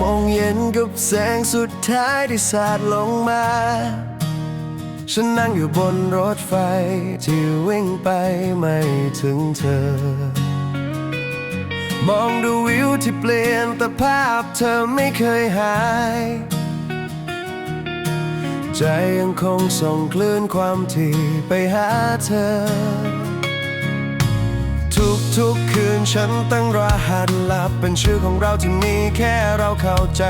มองเย็นกับแสงสุดท้ายที่สาดลงมา ฉันนั่งอยู่บนรถไฟ ที่วิ่งไปไม่ถึงเธอ มองดูวิวที่เปลี่ยนแต่ภาพเธอไม่เคยหาย ใจยังคงส่งคลื่นความถี่ไปหาเธอ ทุกคืนฉันตั้งรหัสลับเป็นชื่อของเราที่มีแค่เราเข้าใจ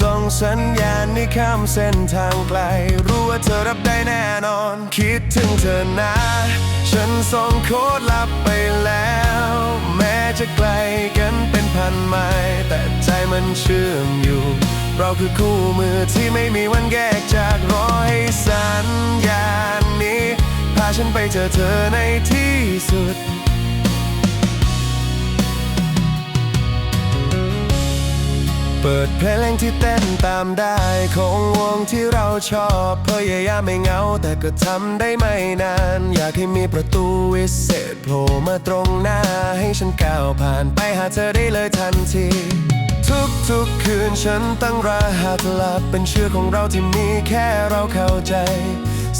ส่งสัญญาณในข้ามเส้นทางไกล รู้ว่าเธอรับได้แน่นอน คิดถึงเธอนะ ฉันส่งโค้ดลับไปแล้ว แม้จะไกลกันเป็นพันไมล์แต่ใจมันเชื่อมอยู่ เราคือคู่มือที่ไม่มีวันแยกจากรอให้สัญญาณนี้ พาฉันไปเจอเธอใน เปิดเพลงที่เต้นตามได้ของวงที่เราชอบพยายามไม่เหงา แต่ก็ทำได้ไม่นาน อยากให้มีประตูวิเศษโผล่มาตรงหน้า ให้ฉันก้าวผ่านไปหาเธอได้เลยทันที ทุกทุกๆคืนฉันตั้งรหัสลับเป็นชื่อของเราที่มีแค่เราเข้าใจ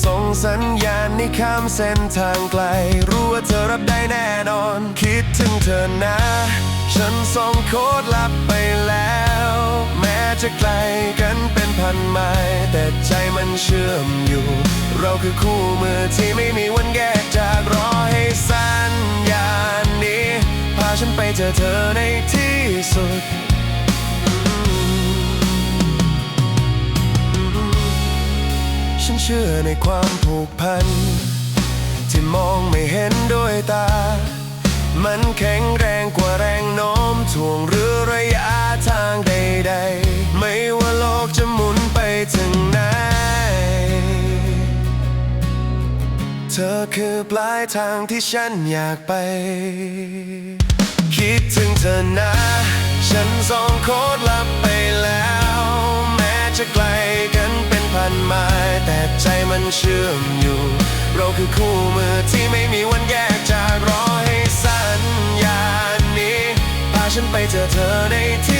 ส่งสัญญาณในข้ามเส้นทางไกล รู้ว่าเธอรับได้แน่นอน คิดถึงเธอนะ ฉันส่งโค้ดลับไปแล้ว จะไกลกันเป็นพันไมล์แต่ใจมันเชื่อมอยู่ เราคือคู่มือที่ไม่มีวันแยกจากรอให้สัญญาณนี้ พาฉันไปเจอเธอในที่สุดฉันเชื่อในความผูกพัน เธอคือปลายทางที่ฉันอยากไป คิดถึงเธอนะ ฉันส่งโค้ดลับไปแล้ว แม้จะไกลกันเป็นพันไมล์แต่ใจมันเชื่อมอยู่ เราคือคู่มือที่ไม่มีวันแยกจากรอให้สัญญาณนี้ พาฉันไปเจอเธอในที่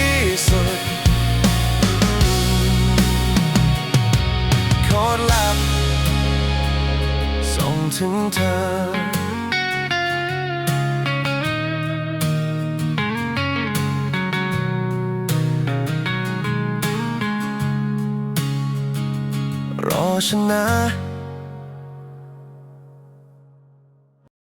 ถึงเธอ รอฉันนะ